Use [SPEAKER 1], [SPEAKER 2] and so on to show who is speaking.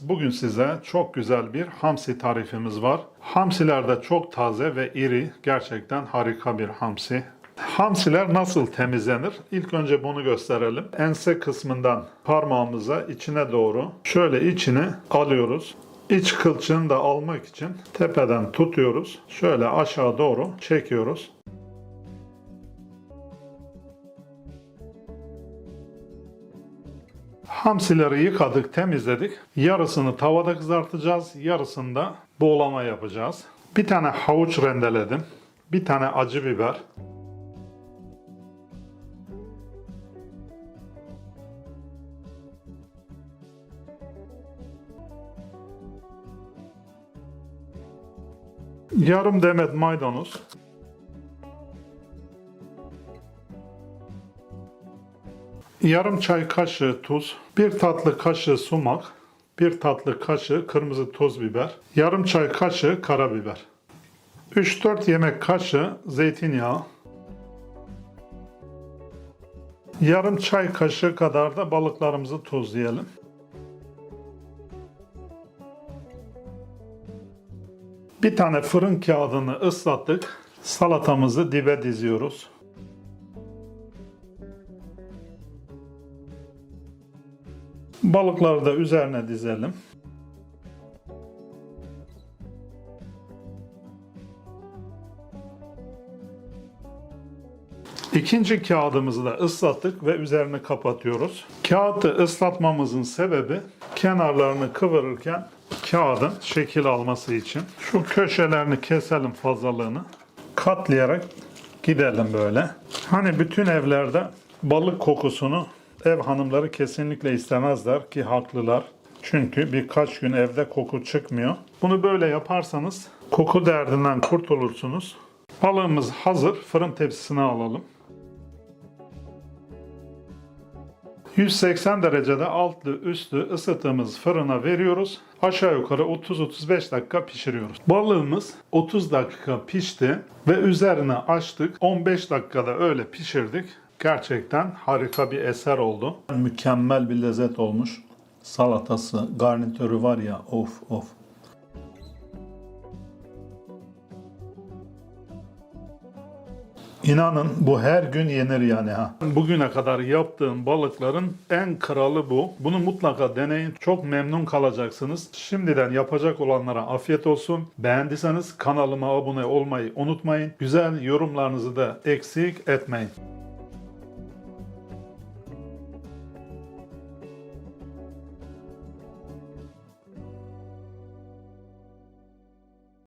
[SPEAKER 1] Bugün size çok güzel bir hamsi tarifimiz var. Hamsiler de çok taze ve iri. Gerçekten harika bir hamsi. Hamsiler nasıl temizlenir? İlk önce bunu gösterelim. Ense kısmından parmağımıza içine doğru şöyle içine alıyoruz. İç kılçığını da almak için tepeden tutuyoruz. Şöyle aşağı doğru çekiyoruz. Hamsileri yıkadık, temizledik. Yarısını tavada kızartacağız, yarısını da buğulama yapacağız. Bir tane havuç rendeledim. Bir tane acı biber. Yarım demet maydanoz. Yarım çay kaşığı tuz, bir tatlı kaşığı sumak, bir tatlı kaşığı kırmızı toz biber, yarım çay kaşığı karabiber, 3-4 yemek kaşığı zeytinyağı, yarım çay kaşığı kadar da balıklarımızı tuzlayalım. Bir tane fırın kağıdını ıslattık. Salatamızı dibe diziyoruz. Balıkları da üzerine dizelim. İkinci kağıdımızı da ıslattık ve üzerine kapatıyoruz. Kağıdı ıslatmamızın sebebi kenarlarını kıvırırken kağıdın şekil alması için. Şu köşelerini keselim fazlalığını. Katlayarak gidelim böyle. Hani bütün evlerde balık kokusunu ev hanımları kesinlikle istemezler ki haklılar. Çünkü birkaç gün evde koku çıkmıyor. Bunu böyle yaparsanız koku derdinden kurtulursunuz. Balığımız hazır. Fırın tepsisine alalım. 180 derecede altlı üstlü ısıttığımız fırına veriyoruz. Aşağı yukarı 30-35 dakika pişiriyoruz. Balığımız 30 dakika pişti ve üzerine açtık. 15 dakikada öyle pişirdik. Gerçekten harika bir eser oldu. Mükemmel bir lezzet olmuş. Salatası, garnitörü var ya of of. İnanın bu her gün yenir yani ha. Bugüne kadar yaptığım balıkların en kralı bu. Bunu mutlaka deneyin. Çok memnun kalacaksınız. Şimdiden yapacak olanlara afiyet olsun. Beğendiyseniz kanalıma abone olmayı unutmayın. Güzel yorumlarınızı da eksik etmeyin.